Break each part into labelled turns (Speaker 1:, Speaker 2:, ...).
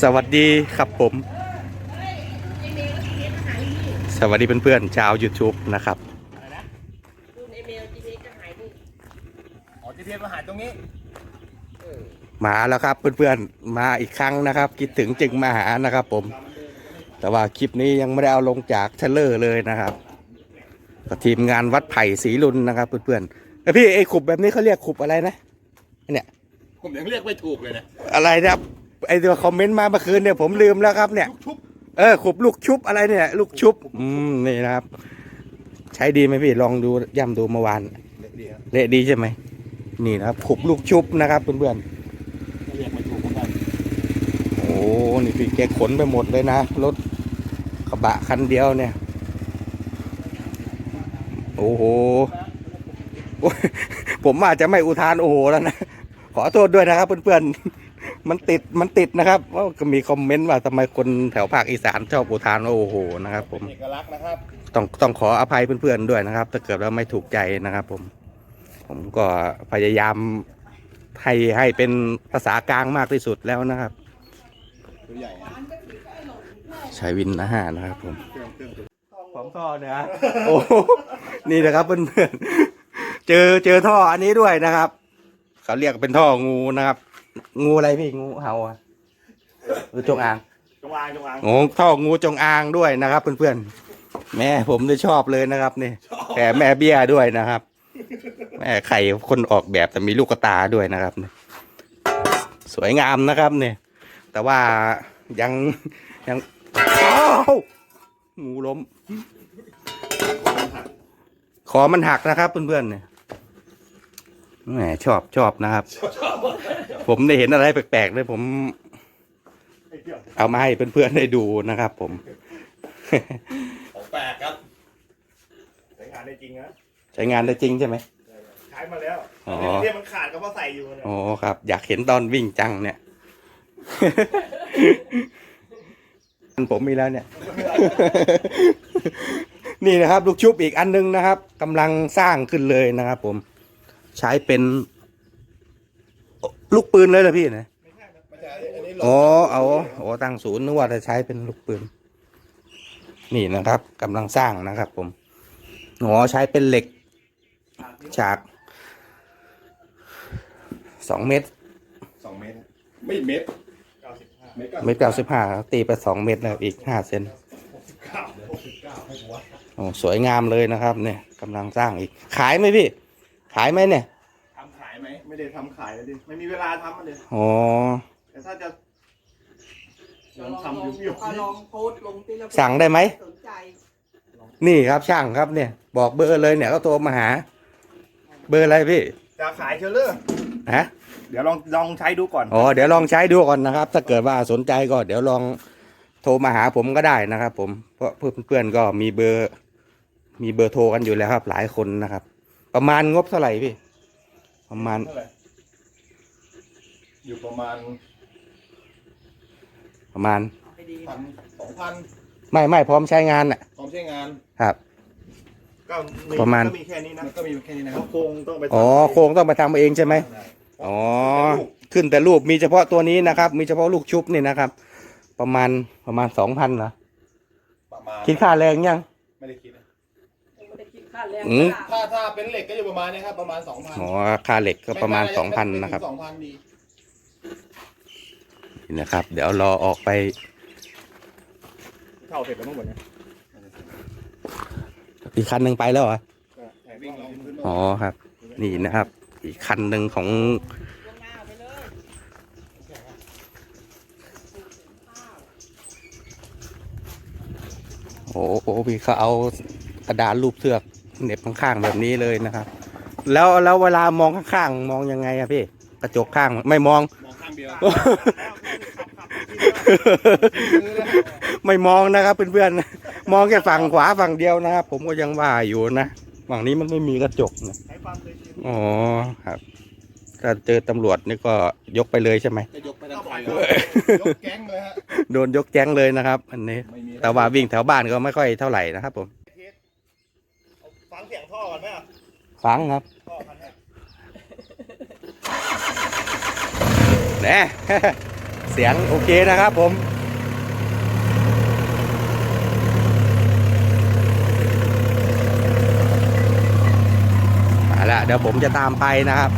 Speaker 1: สวัสดีครับผม สวัสดีเพื่อนๆชาว YouTube นะครับ
Speaker 2: อะไรนะ
Speaker 3: รุ่นเอเมลจีพีก็หายนี่
Speaker 2: อ๋อจีพีเอสมาหาตรงนี้
Speaker 3: เออ
Speaker 1: มาแล้วครับเพื่อนๆมาอีกครั้งนะครับ คิดถึงจึงมาหานะครับผม แต่ว่าคลิปนี้ยังไม่ได้เอาลงจากเทรลเลอร์เลยนะครับกับทีมงานวัดไผ่ศรีลุนนะครับเพื่อนๆแล้วพี่ไอ้ขุบแบบนี้เขาเรียกขุบอะไรนะเนี่ย
Speaker 2: ผมยังเรียกไม่ถูกเลยนะ
Speaker 1: อะไรนะครับ ไอ้ตัวคอมเมนต์มาเมื่อคืนเนี่ยผมลืมแล้วครับเนี่ย
Speaker 2: ชุบชุบ
Speaker 1: เออขุบลูกชุบอะไรเนี่ย ลูกชุบ อืมนี่นะครับ ใช้ดีไหมพี่ลองดูย่ำดูเมื่อวาน
Speaker 2: เรียกดีครับ
Speaker 1: เละดีใช่ไหมนี่นะครับขุบลูกชุบนะครับเพื่อน
Speaker 2: เรียกไม่ถูกเหมือนกัน
Speaker 1: ๆโอ้นี่พี่แกขนไปหมดเลยนะรถกระบะคันเดียวเนี่ย โอ้โหโอ้ยผมอาจจะไม่อุทานโอ้โหแล้วนะขอโทษด้วยนะครับเพื่อนๆ มันติดมันติดนะครับว่าก็มีคอมเมนต์ว่าทำไมคนแถวภาคอีสานชอบอุทานว่าโอ้โหนะครับผม
Speaker 2: เอกลักษณ์นะครับ
Speaker 1: ต้องต้องขออภัยเพื่อนๆด้วยนะครับ ถ้าเกิดว่าไม่ถูกใจนะครับผม ผมก็พยายามให้ให้เป็นภาษากลางมากที่สุดแล้วนะครับ
Speaker 2: ตัวใหญ่นะ
Speaker 1: ใช้วินอาหารนะครับผม
Speaker 2: เครื่องเครื่อง
Speaker 1: ผมท่อเนี่ยโอ้โหนี่นะครับเพื่อนๆเจอเจอท่ออันนี้ด้วยนะครับเขาเรียกเป็นท่องูนะครับ งูอะไรพี่งูเห่าอะหรือจงอาง
Speaker 2: จงอางจงอาง
Speaker 1: โอ้ท่องูจงอางด้วยนะครับ เพื่อนๆแม่ผมได้ชอบเลยนะครับนี่แต่แม่เบี้ยด้วยนะครับ แม่ไข่คนออกแบบแต่มีลูกกระตาด้วยนะครับนี่สวยงามนะครับเนี่ยแต่ว่ายังยังอ้าวงูล้มขอมันหักนะครับเพื่อนๆเนี่ย แหมชอบชอบนะครับ ผมได้เห็นอะไรแปลกๆเลยผม
Speaker 2: ไอ้เกี่ยว
Speaker 1: เอามาให้เพื่อนๆได้ดูนะครับ ผม
Speaker 2: ของแปลกครับใช้งานได้จริงนะ
Speaker 1: ใช้งานได้จริงใช่ไหม
Speaker 2: ใช้มาแล้ว
Speaker 1: อ๋อ
Speaker 2: เนี่ยมันขาดก็เพราะใส่อยู่เนี่ย
Speaker 1: อ๋อครับ อยากเห็นตอนวิ่งจังเนี่ยผมมีแล้วเนี่ย นี่นะครับ ลูกชุบอีกอันนึงนะครับกำลังสร้างขึ้นเลยนะครับผม ใช้เป็น ลูกปืนเลยเหรอพี่นะ
Speaker 2: ไม่ใช่นะไม่ใช่อันนี้หล
Speaker 1: อ๋อเอาอ๋อตั้งศูนย์นึกว่าจะใช้เป็นลูกปืน นี่นะครับกำลังสร้างนะครับ ผมอ๋อใช้เป็นเหล็ก ฉากสองเมตร
Speaker 2: สองเมตร ไม่เมตรเก้าสิบห้าเมตร
Speaker 1: เมตรเก้าสิบห้าตีไปสองเมตรแล้วอีกห้าเซน
Speaker 2: หกสิบเก้าหกสิบเก้าให้กูว่า
Speaker 1: โอ้สวยงามเลยนะครับ เนี่ยกำลังสร้างอีก ขายไหมพี่ ขายไหมเนี่ย
Speaker 2: ทำขายไหมไม่ได้ทำขายเลยดิไม่มีเวลาทำมันเลย
Speaker 1: อ๋อ
Speaker 2: แต่ถ้าจะล
Speaker 3: ล
Speaker 2: อ
Speaker 3: องง
Speaker 2: ทำ
Speaker 3: ล
Speaker 2: อ
Speaker 3: อง
Speaker 2: ยู่
Speaker 3: ก็ลองโพสต์ลงที่เรา
Speaker 1: สั่งได้ไหม
Speaker 3: สนใจ
Speaker 1: นี่ครับช่างครับเนี่ย บอกเบอร์เลยเนี่ยเขาโทรมาหา เบอร์อะไรพี่
Speaker 2: จะขายเชลเลอร์
Speaker 1: ฮะ
Speaker 2: เดี๋ยวลองลองใช้ดูก่อน
Speaker 1: อ๋อเดี๋ยวลองใช้ดูก่อนนะครับ ถ้าเกิดว่าสนใจก็เดี๋ยวลองโทรมาหาผมก็ได้นะครับ ผมเพราะเพื่อนๆก็มีเบอร์ มีเบอร์โทรกันอยู่แล้วครับ หลายคนนะครับ ประมาณงบเท่าไหร่พี่ ประมาณ
Speaker 2: เท่าไหร่อยู่ประมาณ
Speaker 1: ประมาณ
Speaker 3: ไปดี
Speaker 2: พันสองพัน
Speaker 1: ไม่ไม่พร้อมใช้งานน่ะ
Speaker 2: พร้อมใช้งาน
Speaker 1: ครับ
Speaker 2: ก็
Speaker 1: ประมาณ
Speaker 2: ก็มีแค่นี้นะก็มีแค่นี้นะครับโครงต้องไป
Speaker 1: อ๋อโครงต้องไปทำเองใช่ไหม
Speaker 2: ได้
Speaker 1: อ๋อ ขึ้นแต่รูปมีเฉพาะตัวนี้นะครับ มีเฉพาะลูกชุบนี่นะครับ ประมาณประมาณสองพันเหรอ
Speaker 2: ประมาณ
Speaker 1: คิดค่าแรงยัง
Speaker 2: ไม่ได้คิดนะ
Speaker 3: ยังไม่ได้ คิดค่าแรง
Speaker 1: อืม
Speaker 2: ถ้าถ้าเป็นเหล็กก็อยู่ประมาณนี้ครับประมาณสองพัน
Speaker 1: อ๋อค่าเหล็กก็ประมาณสองพันนะครับ
Speaker 2: สองพันดี
Speaker 1: นี่นะครับ เดี๋ยวรอออกไป
Speaker 2: เท่าเสร็จแล้วทั้งหมดเนี่ย
Speaker 1: อีกคันหนึ่งไปแล้วเหรอ
Speaker 2: แข่วิ่งลองพื้น
Speaker 1: อ๋อครับ นี่นะครับ อีกคันหนึ่งของ
Speaker 3: ล่วงหน้าไปเลย
Speaker 1: โอ้โหพี่เขาเอากระดานรูปเสือก เหน็บข้างๆแบบนี้เลยนะครับ แล้วแล้วเวลามองข้างๆมองยังไงอะพี่กระจกข้างไม่มอง
Speaker 2: มองข้างเดียว
Speaker 1: ไม่มองนะครับเพื่อนๆมองแค่ฝั่งขวาฝั่งเดียวนะครับ ผมก็ยังว่าอยู่นะฝั่งนี้มันไม่มีกระจกนะ
Speaker 2: ใช้ความเคยชิน
Speaker 1: อ๋อครับถ้าเจอตำรวจนี่ก็ยกไปเลยใช่ไหม
Speaker 2: จะยกไปทางไหนยกแก๊งเลยฮะ
Speaker 1: โดนยกแจ้งเลยนะครับ อันนี้
Speaker 2: ไม่มี
Speaker 1: แต่ว่าวิ่งแถวบ้านก็ไม่ค่อยเท่าไหร่นะครับผม
Speaker 2: ฟังเสียงท่อก่อนไหมอะ
Speaker 1: ฟังครับแหน่เสียงโอเคนะครับผมมาล้วเดี๋ยวผมจะตามไปนะครับ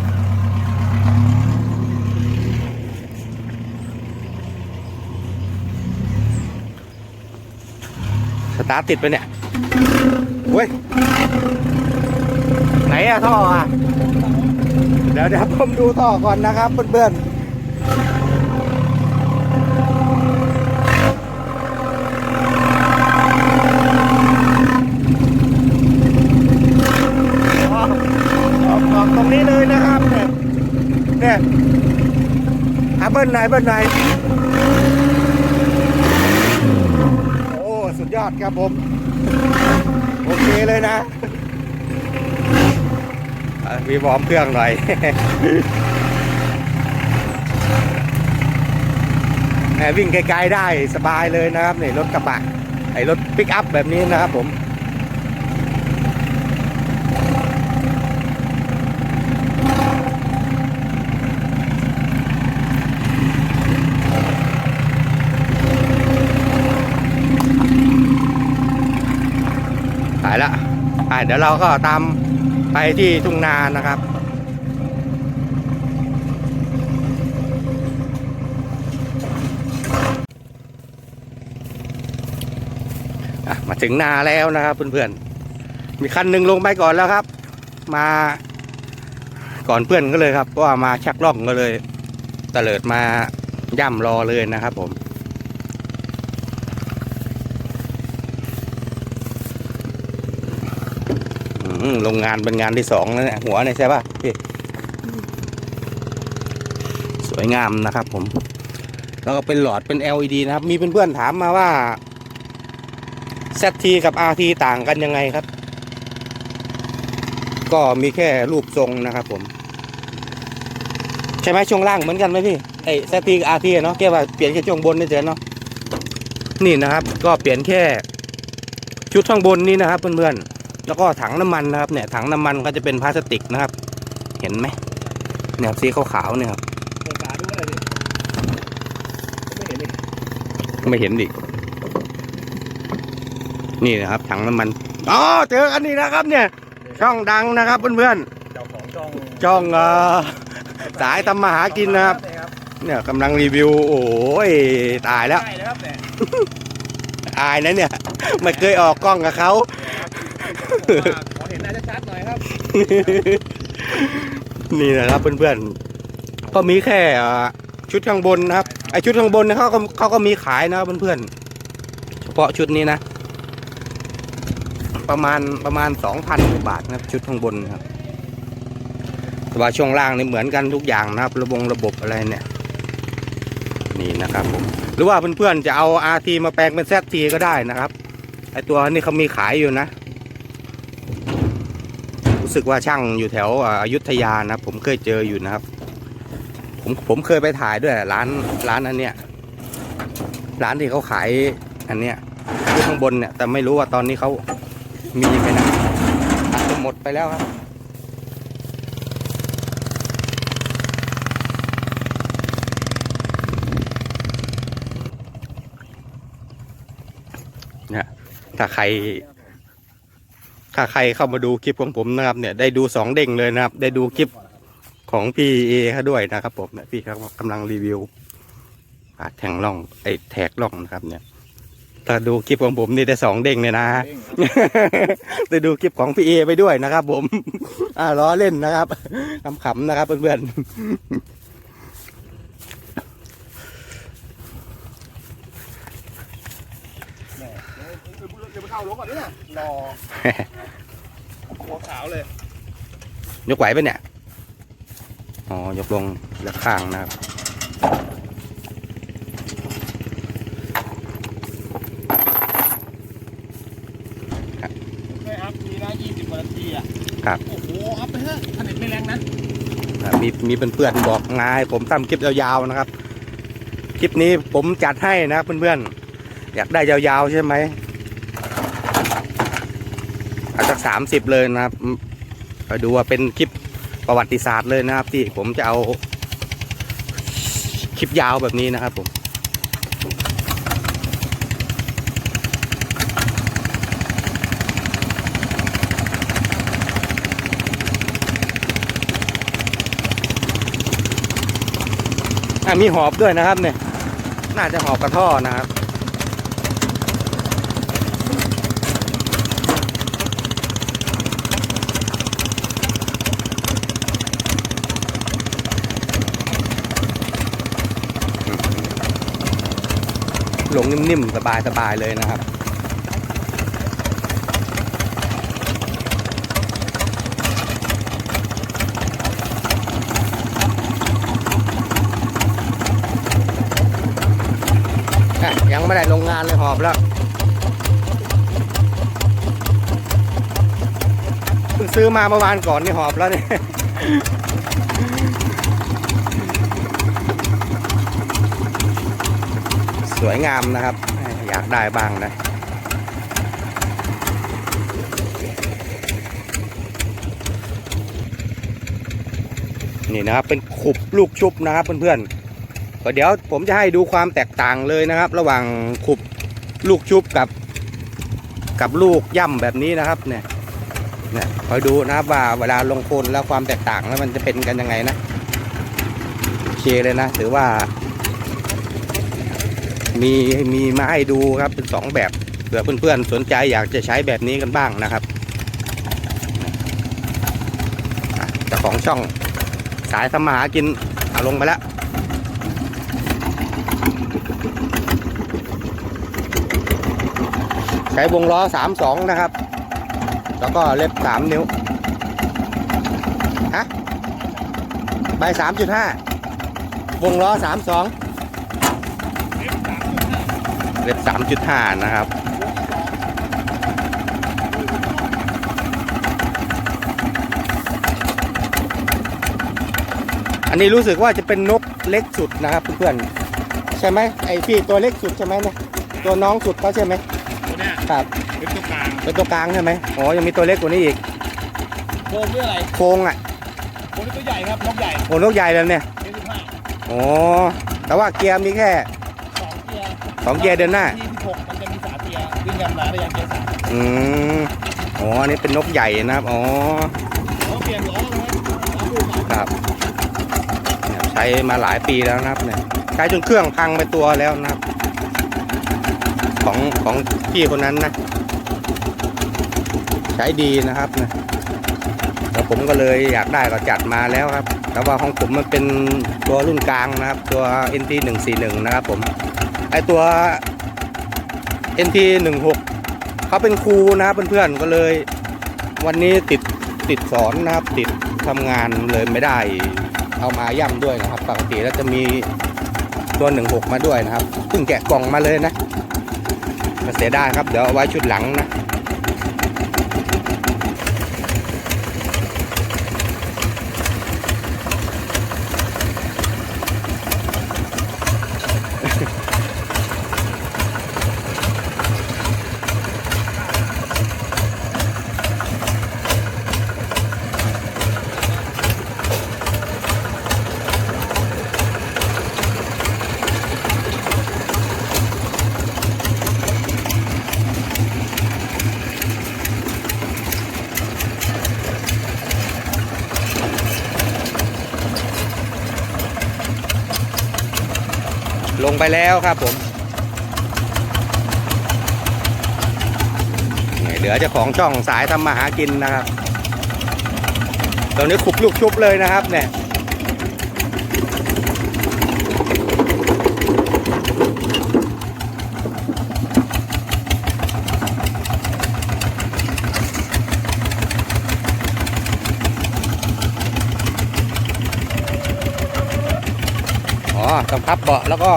Speaker 1: สตาร์ทติดไปเนี่ยเว้ย ไหนอะท่ออะเดี๋ยวเดี๋ยวผมดูท่อก่อนนะครับเพื่อนๆออกออกออกตรงนี้เลยนะครับเนี่ยเนี่ยอะเบิ้ลไหนเบิ้ลไหนโอ้ สุดยอดครับผม โอเคเลยนะ อะมีวอร์มเครื่องหน่อยแหมวิ่งไกลๆได้สบายเลยนะครับนี่รถกระบะไอ้รถปิกอัพแบบนี้นะครับผมหายละอะเดี๋ยวเราก็ตาม ไปที่ทุ่งนานะครับมาถึงนาแล้วนะครับเพื่อนๆ มีคันหนึ่งลงไปก่อนแล้วครับ มาก่อนเพื่อนก็เลยครับเพราะว่ามาชักล่องก็เลยเตลิดมาย่ำรอเลยนะครับผม โรงงานเป็นงานที่สองแล้วเนี่ยหัวเนี่ยใช่ป่ะพี่สวยงามนะครับผม แล้วก็เป็นหลอดเป็น LED นะครับ มีเพื่อนๆถามมาว่า ZT กับ RT ต่างกันยังไงครับ ก็มีแค่รูปทรงนะครับผม ใช่ไหมช่วงล่างเหมือนกันไหมพี่ไอ้ ZT กับ RT เนาะแค่ว่าเปลี่ยนแค่ช่วงบนนี่เฉยเนาะนี่นะครับ ก็เปลี่ยนแค่ชุดข้างบนนี้นะครับเพื่อนๆ แล้วก็ถังน้ำมันนะครับเนี่ยถังน้ำมันก็จะเป็นพลาสติกนะครับ เห็นไหมเนี่ยครับสีขาวๆเนี่ยครับ
Speaker 2: เปิดฝาดูอะไรดิไม่เห็นดิ
Speaker 1: ไม่เห็นดินี่นะครับ ถังน้ำมันอ๋อเจอกันนี่นะครับ เนี่ย ช่องดังนะครับเพื่อน
Speaker 2: เจ้าของช่อง
Speaker 1: ๆช่องเอ่อสายทำมาหากินนะครับ เนี่ยกำลังรีวิว โอ้ยตายแล้ว
Speaker 2: ใช่นะครับเนี่ย
Speaker 1: อายนะเนี่ยไม่เคยออกกล้องกับเขา
Speaker 2: ขอเห็นหน้าชัดๆหน่อยครับ
Speaker 1: นี่นะครับเพื่อนๆ ก็มีแค่อ่าชุดข้างบนนะครับ ไอชุดข้างบนเนยเขาก็เขาก็มีขายนะครับเพื่อนๆ เฉพาะชุดนี้นะ ประมาณประมาณสองพันบาทนะครับ ชุดข้างบนนะครับแต่ว่าช่วงล่างนี่เหมือนกันทุกอย่างนะครับ ระบบระบบอะไรเนี่ย นี่นะครับผม หรือว่าเพื่อนๆจะเอา RT มาแปลงเป็น ZT ก็ได้นะครับ ไอตัวนี้เขามีขายอยู่นะ รู้สึกว่าช่างอยู่แถวอายุธยานะผมเคยเจออยู่นะครับ ผมผมเคยไปถ่ายด้วยร้านร้านอันเนี้ยร้านที่เขาขายอันเนี้ยอยู่ข้างบนเนี่ยแต่ไม่รู้ว่าตอนนี้เขามีไหมนะอาจจะหมดไปแล้วครับเนี่ยถ้าใคร ถ้าใครเข้ามาดูคลิปของผมนะครับเนี่ยได้ดูสองเด้งเลยนะครับ ได้ดูคลิปของพี่เอเขาด้วยนะครับผมเนี่ยพี่เขากำลังรีวิวปาแทงล่องไอ้แทกล่องนะครับเนี่ยถ้าดูคลิปของผมนี่ได้สองเด้งเลยนะได้ดูคลิปของพี่เอไปด้วยนะครับ ผม อ่าล้อเล่นนะครับขำๆนะครับเพื่อน
Speaker 2: แม่เดี๋ยวเดี๋ยวไปเข้ารถก่อนเนี่ยรอหัวขาวเลย
Speaker 1: ๆยกไหวปะเนี่ย อ๋อ ยกลงและข้างนะครับ
Speaker 2: ไม่อัพมีนะยี่สิบนาทีอะ
Speaker 1: ครับ
Speaker 2: โอ้โห อัพไปเถอะผลิตไม่แรงนั้น
Speaker 1: อ่ามีมีเพื่อนๆบอกงายผมทำคลิปยาวๆนะครับ คลิปนี้ผมจัดให้นะครับเพื่อนๆ อยากได้ยาวๆใช่ไหมอาจจะสามสิบเลยนะครับไปดูว่าเป็นคลิปประวัติศาสตร์เลยนะครับ ที่ผมจะเอาคลิปยาวแบบนี้นะครับผมอะมีหอบด้วยนะครับเนี่ย น่าจะหอบกระท่อนะครับ ลงนิ่มๆ สบายๆ เลยนะครับ ยังไม่ได้ลงงานเลยหอบแล้วเพิ่งซื้อมาเมื่อวานก่อนนี่หอบแล้วเนี่ย วยงามนะครับ อยากได้บ้างนะนี่นะครับเป็นขุบลูกชุบนะครับเพื่อนๆก็เดี๋ยวผมจะให้ดูความแตกต่างเลยนะครับ ระหว่างขุบลูกชุบกับ กับลูกย่ำแบบนี้นะครับเนี่ยเนี่ยคอยดูนะครับว่าเวลาลงโคนแล้วความแตกต่างแล้วมันจะเป็นกันยังไงนะโอเคเลยนะถือว่า มีมีมาให้ดูครับเป็นสองแบบเผื่อเพื่อนๆสนใจอยากจะใช้แบบนี้กันบ้างนะครับอะเจ้าของช่องสายทำมาหากินเอาลงไปแล้วใช้วงล้อสามสองนะครับ แล้วก็เล็บสามนิ้ว ฮะ ใบสามจุดห้าวงล้อสามสอง เล็บสามจุดห้านะครับ อันนี้รู้สึกว่าจะเป็นนกเล็กสุดนะครับเพื่อนๆใช่ไหมไอพี่ตัวเล็กสุดใช่ไหมเนี่ยตัวน้องสุดเขาใช่ไหม
Speaker 2: ตัวเนี้ย
Speaker 1: ครับ
Speaker 2: เป็นตัวกลาง
Speaker 1: เป็นตัวกลางใช่ไหมอ๋อยังมีตัวเล็กกว่านี้อีก
Speaker 2: โคมด้วยอะไร
Speaker 1: โครงอะ
Speaker 2: โคมนี่ตัวใหญ่ครับนกใหญ่
Speaker 1: โอ้นกใหญ่แล้วเนี่ย
Speaker 2: เจ็ดสิบห้า
Speaker 1: อ๋อแต่ว่าเกียร์มีแค่
Speaker 2: สองเกียร์
Speaker 1: สองเกียร์เดินหน้า
Speaker 2: ที่สิบหกมันจะมีสามเกียร์วิ่งกันมาได้ยังเกียร์สาม
Speaker 1: อืมอ๋ออันนี้เป็นนกใหญ่นะครับ อ๋อ
Speaker 2: เขาเปลี่ยนล้อเลยล้อปูใหม่
Speaker 1: ครับเนี่ยใช้มาหลายปีแล้วนะครับเนี่ยใช้จนเครื่องพังไปตัวแล้วนะครับ ของของพี่คนนั้นนะ ใช้ดีนะครับนะแล้วผมก็เลยอยากได้ก็จัดมาแล้วครับ แต่ว่าของผมมันเป็นตัวรุ่นกลางนะครับ ตัว NT 141นะครับผม ไอตัว NT 16เขาเป็นครูนะครับเพื่อนๆก็เลย วันนี้ติดติดสอนนะครับ ติดทำงานเลยไม่ได้ เอามาย่ำด้วยนะครับ ปกติแล้วจะมีตัว 16 มาด้วยนะครับเพิ่งแกะกล่องมาเลยนะเสียดายครับ เดี๋ยวเอาไว้ชุดหลังนะ ลงไปแล้วครับผมเหลือเจ้าของช่องสายทำมาหากินนะครับตอนนี้ขุบลูกชุบเลยนะครับเนี่ย อ๋อต้องพับเบาะแล้วก็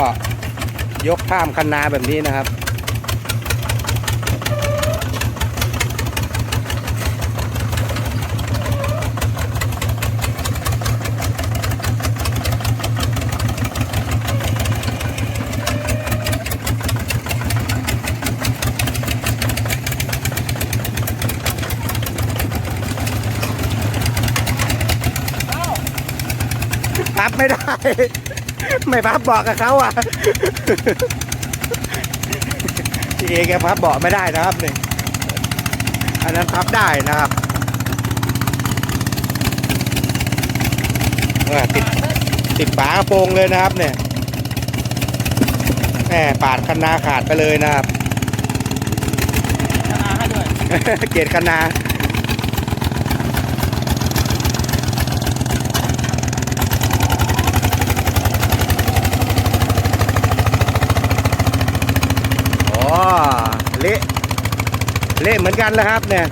Speaker 1: ยกข้ามคันนาแบบนี้นะครับพับไม่ได้ ไม่พับเบาะกับเขาอะพี่เอแกพับเบาะไม่ได้นะครับนี่อันนั้นพับได้นะครับเออติดติดฝากระโปรงเลยนะครับเนี่ยแหมปาดคันนาขาดไปเลยนะครับ
Speaker 3: อาให้ด้วย
Speaker 1: เกตคันนา อ๋อ เละเละเหมือนกันแล้วครับเนี่ย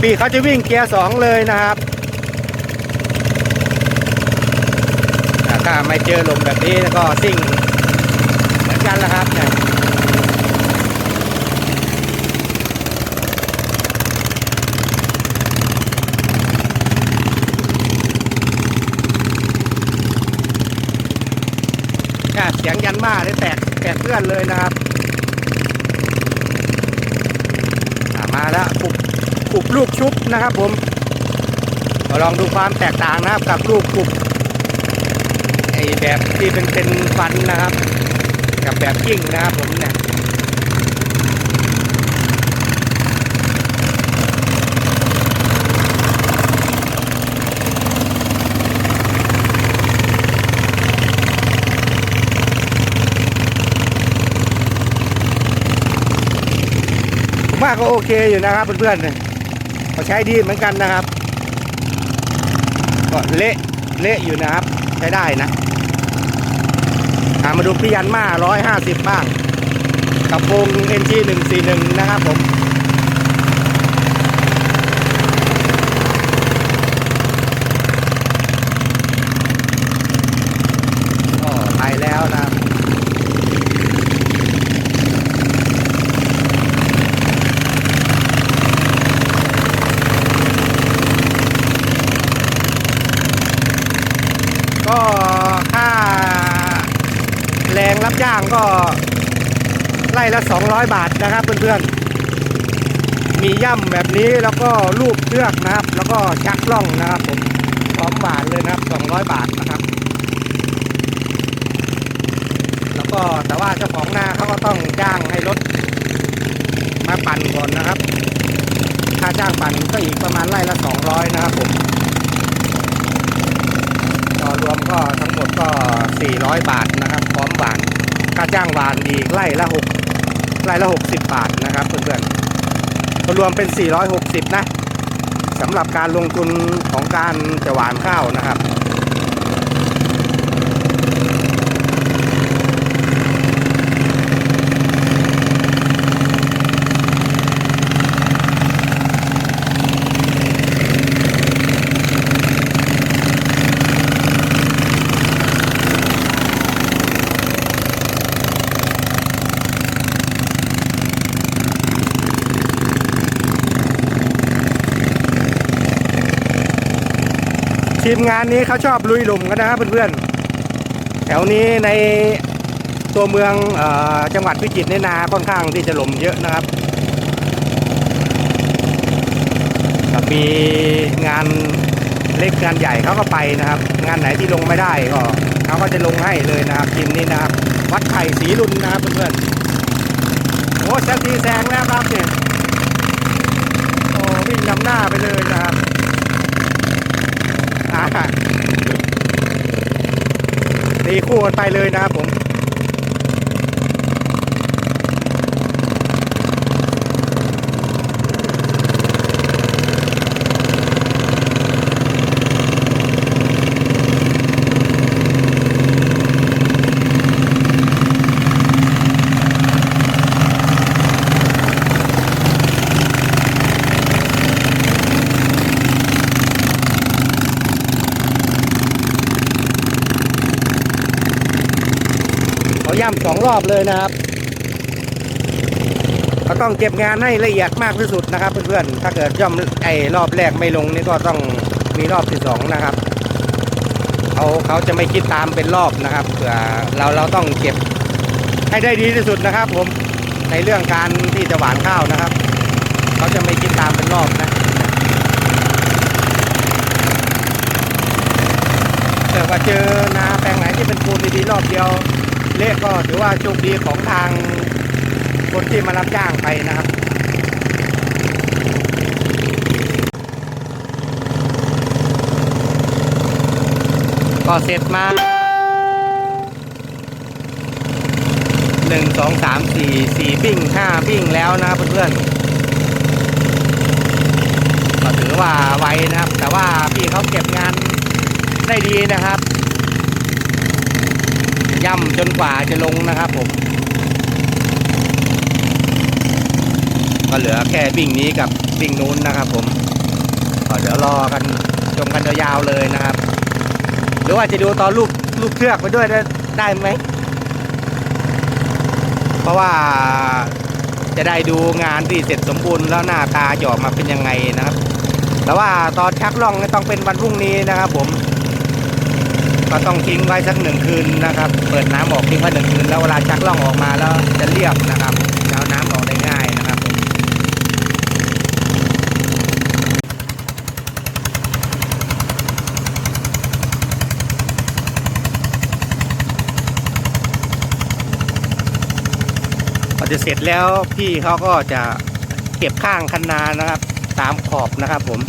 Speaker 1: ปีเขาจะวิ่งเกียร์สองเลยนะครับถ้าไม่เจอลมแบบนี้แล้วก็ซิ่งเหมือนกันแล้วครับเนี่ยอ่าเสียงยั นมาได้แตกแตกเพื่อนเลยนะครับอ่ามาแล้วปุบปุบลูกชุบนะครับผมมาลองดูความแตกต่างนะครับกับลูกปุบไอแบบที่เป็นเป็นฟันนะครับ กับแบบกิ่งนะครับผมเนี่ย ก็โอเคอยู่นะครับเพื่อนๆเขาใช้ดีเหมือนกันนะครับก็เละเละอยู่นะครับ ใช้ได้นะอ่ามาดูพี่ยันมา150บ้างกับวง NG 141นะครับผมก็ไปแล้วนะครับ ก็ค่าแรงรับจ้างก็ไล่ละ 200 บาทนะครับเพื่อนๆ มีย่ำแบบนี้แล้วก็ลูบเชือกนะครับ แล้วก็ชักล่องนะครับผมพร้อมบาทเลยนะครับ 200 บาทนะครับ แล้วก็แต่ว่าเจ้าของนาเขาก็ต้องจ้างให้รถมาปั่นก่อนนะครับ ค่าจ้างปั่นก็อีกประมาณไล่ละ 200 นะครับผมก็รวมก็ทั้งหมดก็ 400 บาทนะครับ พร้อมหวาน ค่าจ้างหวานอีกไล่ละ6ไล่ละ60บาทนะครับเพื่อนๆรวมเป็น 460 นะสำหรับการลงทุนของการจะหวานข้าวนะครับ ทีมงานนี้เขาชอบลุยหลุมกันนะครับเพื่อนๆแถวนี้ในตัวเมืองอจังหวัดพิจิตรเนี่ยนาค่อนข้างที่จะหลุมเยอะนะครับกับมีงานเล็กงานใหญ่เขาก็ไปนะครับ งานไหนที่ลงไม่ได้ก็เขาก็จะลงให้เลยนะครับทีมนี้นะครับ วัดไผ่ศรีรุนนะครับเพื่อนๆโอ้แซงทีแซงแล้วครับเนี่ยโอ้วิ่งนำหน้าไปเลยนะครับ ตีคู่กันไปเลยนะครับผม สองรอบเลยนะครับเขาต้องเก็บงานให้ละเอียดมากที่สุดนะครับ เพื่อนๆ ถ้าเกิดย่อมไอ้รอบแรกไม่ลงนี่ก็ต้องมีรอบที่สองนะครับเขาเขาจะไม่คิดตามเป็นรอบนะครับเผื่อเราเราต้องเก็บให้ได้ดีที่สุดนะครับ ผมในเรื่องการที่จะหวานข้าวนะครับเขาจะไม่คิดตามเป็นรอบนะแต่ว่าเจอนาแปลงไหนที่เป็นปูนดีๆรอบเดียว เลขก็ถือว่าโชคดีของทางคนที่มารับจ้างไปนะครับก็เสร็จมาหนึ่งสองสามสี่สี่บิ้งห้าบิ้งแล้วนะครับเพื่อนๆก็ถือว่าไวนะครับ แต่ว่าพี่เขาเก็บงานได้ดีนะครับ ย่ำจนกว่าจะลงนะครับผม ก็เหลือแค่บิ้งนี้กับบิ้งนู้นนะครับ ผมก็เดี๋ยวรอกันชมกันยาวๆเลยนะครับ หรือว่าจะดูตอนลูกลูกเชือกไปด้วยได้ไหม เพราะว่าจะได้ดูงานที่เสร็จสมบูรณ์แล้วหน้าตาจะออกมาเป็นยังไงนะครับ แต่ว่าตอนชักล่องต้องเป็นวันพรุ่งนี้นะครับ ผม ก็ต้องทิ้งไว้สักหนึ่งคืนนะครับ เปิดน้ำออกทิ้งไว้หนึ่งคืนแล้วเวลาชักล่องออกมาแล้วจะเรียบนะครับจะเอาน้ำออกได้ง่ายนะครับพอจะเสร็จแล้วพี่เขาก็จะเก็บข้างคันนานะครับ ตามขอบนะครับผม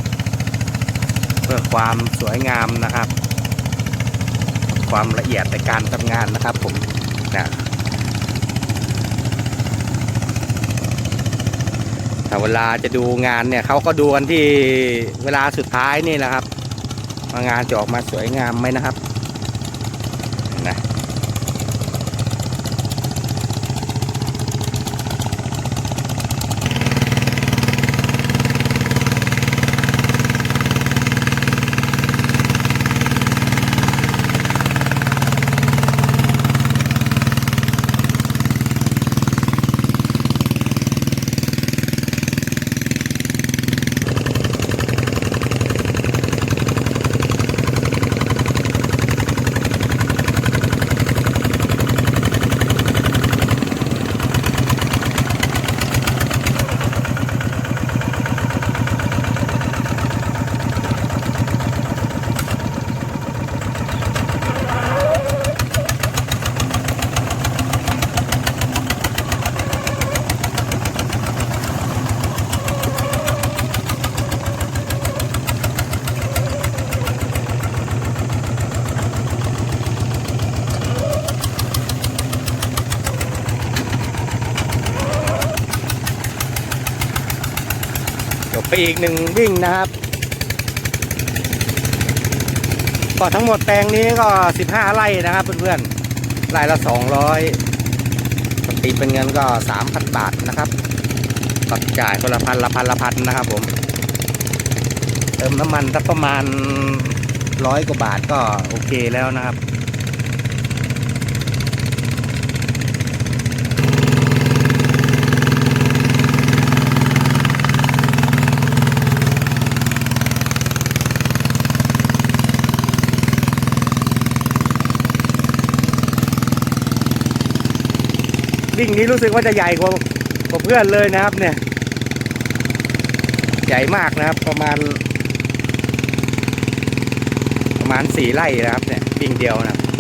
Speaker 1: เพื่อความสวยงามนะครับ ความละเอียดในการทำงานนะครับผมนะแต่เวลาจะดูงานเนี่ยเขาก็ดูกันที่เวลาสุดท้ายนี่แหละครับางานจะออกมาสวยงามไหมนะครับ อีกหนึ่งวิ่งนะครับ ก็ทั้งหมดแปลงนี้ก็15ไร่นะครับเพื่อนๆไร่ละ200ตีเป็นเงินก็3,000บาทนะครับก็จ่ายคนละพันละพันละพันนะครับผม เติมน้ำมันสักประมาณร้อยกว่าบาทก็โอเคแล้วนะครับ วิ่งนี้รู้สึกว่าจะใหญ่กว่ากว่าเพื่อนเลยนะครับ เนี่ย ใหญ่มากนะครับ ประมาณ ประมาณสี่ไร่นะครับ เนี่ยวิ่งเดียวนะครับ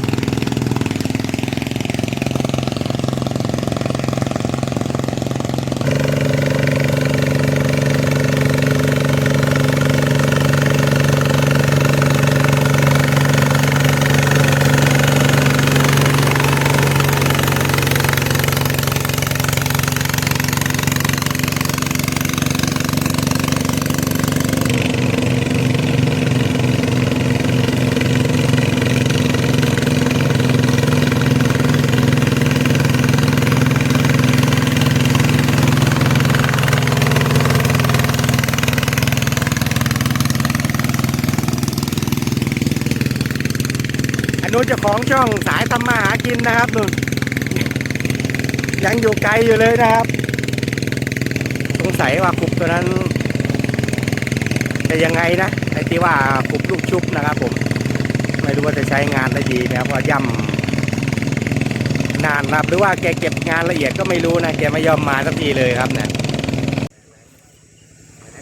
Speaker 1: ช่องสายทำมาหากินนะครับนุ่นยังอยู่ไกลอยู่เลยนะครับ สงสัยว่าขุบตัวนั้นจะยังไงนะไอ้ที่ว่าขุบลูกชุบนะครับ ผม ไม่รู้ว่าจะใช้งานได้ดีไหมครับเพราะย่ำนานนะครับหรือว่าแกเก็บงานละเอียดก็ไม่รู้นะแกไม่ยอมมาสักทีเลยครับเนี่ย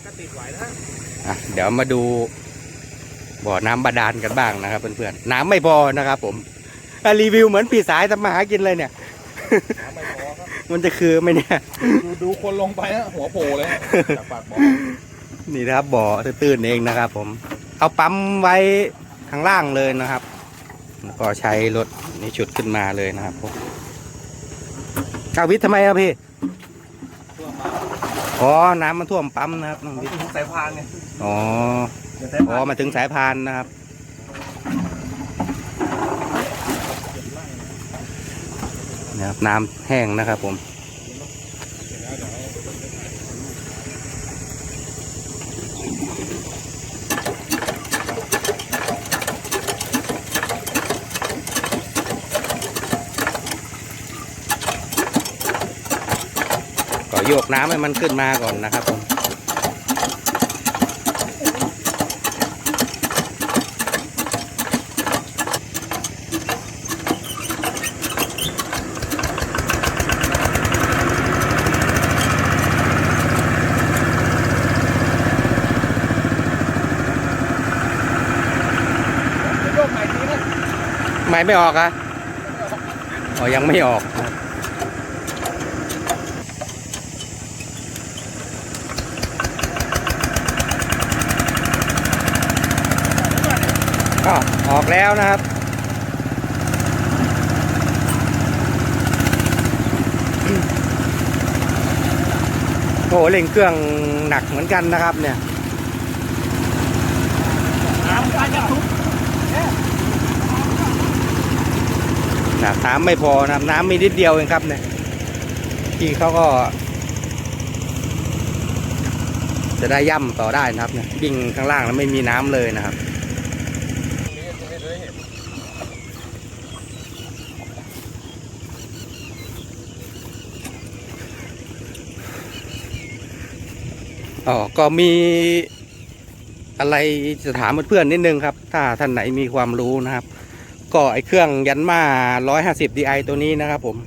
Speaker 2: ก็ติดไหวนะ
Speaker 1: อะเดี๋ยวมาดู บ่อน้ำบาดาลกันบ้างนะครับเพื่อนๆน้ำไม่พอนะครับ ผมอะรีวิวเหมือนปีสายทำมาหากินเลยเนี่ย
Speaker 2: น้ำไม่พอครับ
Speaker 1: มันจะคือไหมเนี่ย
Speaker 2: ดูดูคนลงไปฮะหัวโผล่เลยฮะจากปากบ่อ
Speaker 1: นี่นะครับบ่อตื้นๆเองนะครับ ผม เอาปั๊มไว้ข้างล่างเลยนะครับแล้วก็ใช้รถนี่ฉุดขึ้นมาเลยนะครับผมกาวิทย์ทำไมครับพี่
Speaker 2: ทั่วมา
Speaker 1: อ๋อน้ำมันท่วมปั๊มนะครับน้องวิทย์
Speaker 2: ถึงสายพานไง
Speaker 1: อ๋อ
Speaker 2: เดี๋ย วสาย
Speaker 1: อ๋
Speaker 2: พา
Speaker 1: อนมาถึงสายพานนะครับนะครับน้ำแห้งนะครับผมก็โยกน้ำให้มันขึ้นมาก่อนนะครับผม
Speaker 2: โยกใหม่ทีนะ
Speaker 1: ไม่ไม่ออกอะอ๋อยังไม่ออกก็ออกแล้วนะครับโอ้โหเร่งเครื่องหนักเหมือนกันนะครับเนี่ย
Speaker 3: น้ำการจะทุบ
Speaker 1: นะน้ำไม่พอนะน้ำมีนิดเดียวเองครับเนี่ยพี่เขาก็ จะได้ย่ำต่อได้นะครับเนี่ยวิ่งข้างล่างแล้วไม่มีน้ำเลยนะครับอ๋อก็มีอะไรจะถามเพื่อนๆนิดนึงครับ ถ้าท่านไหนมีความรู้นะครับ ก็ไอเครื่องยันมา150 di ตัวนี้นะครับผม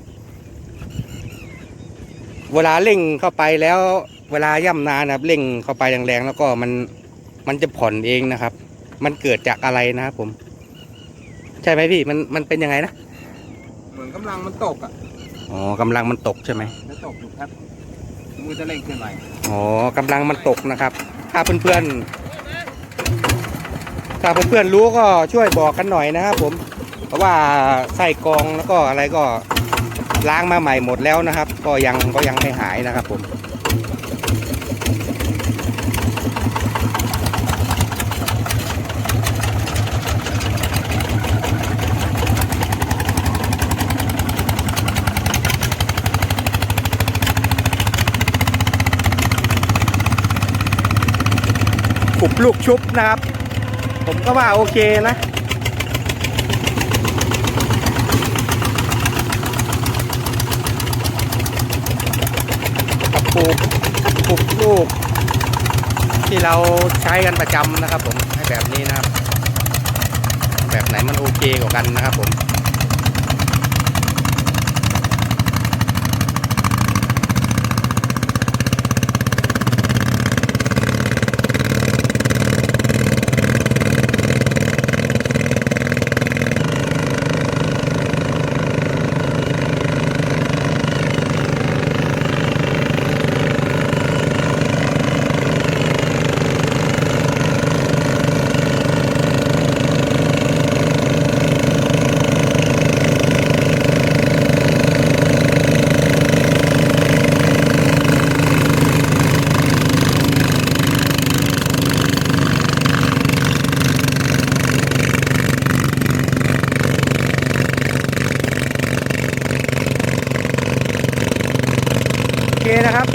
Speaker 1: เวลาเร่งเข้าไปแล้ว เวลาย่ำนานนะครับเร่งเข้าไปแรงๆแล้วก็มันมันจะผ่อนเองนะครับ มันเกิดจากอะไรนะครับผม ใช่ไหมพี่มันมันเป็นยังไงนะ
Speaker 2: เหมือนกำลังมันตกอะ
Speaker 1: อ๋อกำลังมันตกใช่ไหม
Speaker 2: มันตกอยู่ครับมือจะเร่งขึ้นไป
Speaker 1: อ๋อกำลังมันตกนะครับ ถ้าเพื่อนๆถ้าเพื่อนๆรู้ก็ช่วยบอกกันหน่อยนะครับผมเพ ราะว่าไส้กรองแล้วก็อะไรก็ล้างมาใหม่หมดแล้วนะครับ ก็ยังก็ยังไม่หายนะครับผมขุบลูกชุบนะครับ ผมก็ว่าโอเคนะ กับปลูก ปลูกลูกที่เราใช้กันประจำนะครับผมให้แบบนี้นะครับ แบบไหนมันโอเคกว่ากันนะครับผม โอเคนะครับ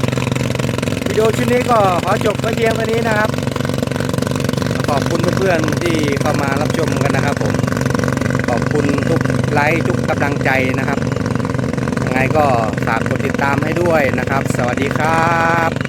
Speaker 1: วิดีโอชุดนี้ ก็ขอจบไว้เพียงเท่านี้นะครับ ขอบคุณเพื่อนๆที่เข้ามารับชมกันนะครับผม ขอบคุณทุกไลค์ทุกกำลังใจนะครับ ยังไงก็ฝากกดติดตามให้ด้วยนะครับ สวัสดีครับ